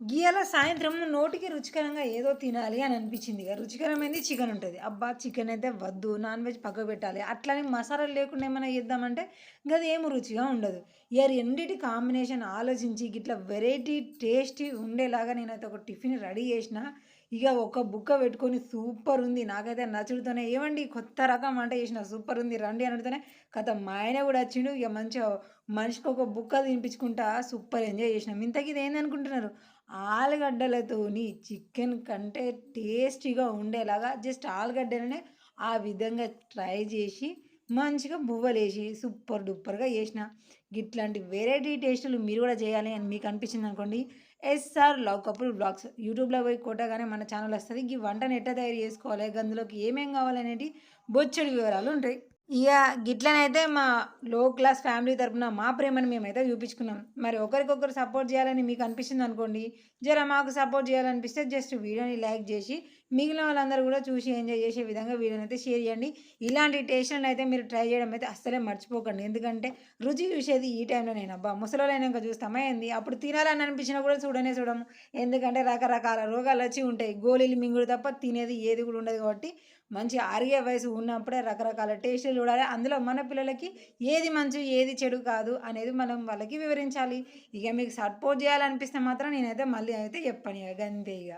గీయాల సాయంత్రం నోటికి రుచికరంగా ఏదో తినాలి అని అనిపించింది ఇక. రుచికరమైనది చికెన్ ఉంటుంది. అబ్బా చికెన్ అయితే వద్దు నాన్ వెజ్ పక్క పెట్టాలి. అట్లానే మసాలాలు లేకుండా ఏమైనా చేద్దామంటే ఇంకా అది ఏమి రుచిగా ఉండదు. ఇక రెండిటి కాంబినేషన్ ఆలోచించి ఇట్లా వెరైటీ టేస్టీ ఉండేలాగా నేనైతే ఒక టిఫిన్ రెడీ చేసిన. ఇక ఒక బుక్క పెట్టుకొని సూపర్ ఉంది. నాకైతే నచ్చుడుతోనే ఏమండి కొత్త రకం వంట చేసిన సూపర్ ఉంది. రండి అనడితేనే కథ మా ఆయన కూడా వచ్చిండు. ఇక మంచిగా మనిషికి ఒక బుక్క తినిపించుకుంటా సూపర్ ఎంజాయ్ చేసినాం. ఇంతకీ ఇది ఏందనుకుంటున్నారు ఆలుగడ్డలతోని చికెన్ కంటే టేస్టీగా ఉండేలాగా జస్ట్ ఆలుగడ్డలనే ఆ విధంగా ట్రై చేసి మంచిగా బువ్వలేసి సూపర్ డూపర్గా చేసిన. ఇట్లాంటి వెరైటీ టేస్టులు మీరు కూడా చేయాలి అని మీకు అనిపించింది అనుకోండి. ఎస్ఆర్ లవ్ కపుల్ బ్లాగ్స్ యూట్యూబ్లో పోయి కొట్టగానే మన ఛానల్ వస్తుంది. ఈ వంటను ఎట్ట తయారు చేసుకోవాలి? అందులోకి ఏమేం కావాలనేటి బొచ్చడి వివరాలు ఉంటాయి. ఇక గిట్లనైతే మా లో క్లాస్ ఫ్యామిలీ తరపున మా ప్రేమను మేమైతే చూపించుకున్నాం. మరి ఒకరికొకరు సపోర్ట్ చేయాలని మీకు అనిపిస్తుంది అనుకోండి జర మాకు సపోర్ట్ చేయాలనిపిస్తే జస్ట్ వీడియోని లైక్ చేసి మిగిలిన వాళ్ళందరూ కూడా చూసి ఎంజాయ్ చేసే విధంగా వీళ్ళనైతే షేర్ చేయండి. ఇలాంటి టేస్ట్లను అయితే మీరు ట్రై చేయడం అయితే అస్సలే మర్చిపోకండి. ఎందుకంటే రుచి చూసేది ఈ టైంలో నేను అబ్బా! ముసలోళ్ళైనాక చూస్తామా ఏంది? అప్పుడు తినాలని అనిపించినా కూడా చూడనే చూడము. ఎందుకంటే రకరకాల రోగాలు వచ్చి ఉంటాయి. గోళీలు మింగుడు తప్ప తినేది ఏది కూడా ఉండదు కాబట్టి మంచి ఆరిగే వయసు ఉన్నప్పుడే రకరకాల టేస్టులు చూడాలి. అందులో మన పిల్లలకి ఏది మంచి ఏది చెడు కాదు అనేది మనం వాళ్ళకి వివరించాలి. ఇక మీకు సపోర్ట్ చేయాలనిపిస్తే మాత్రం నేనైతే మళ్ళీ అయితే చెప్పాను ఇక. అంతే ఇక.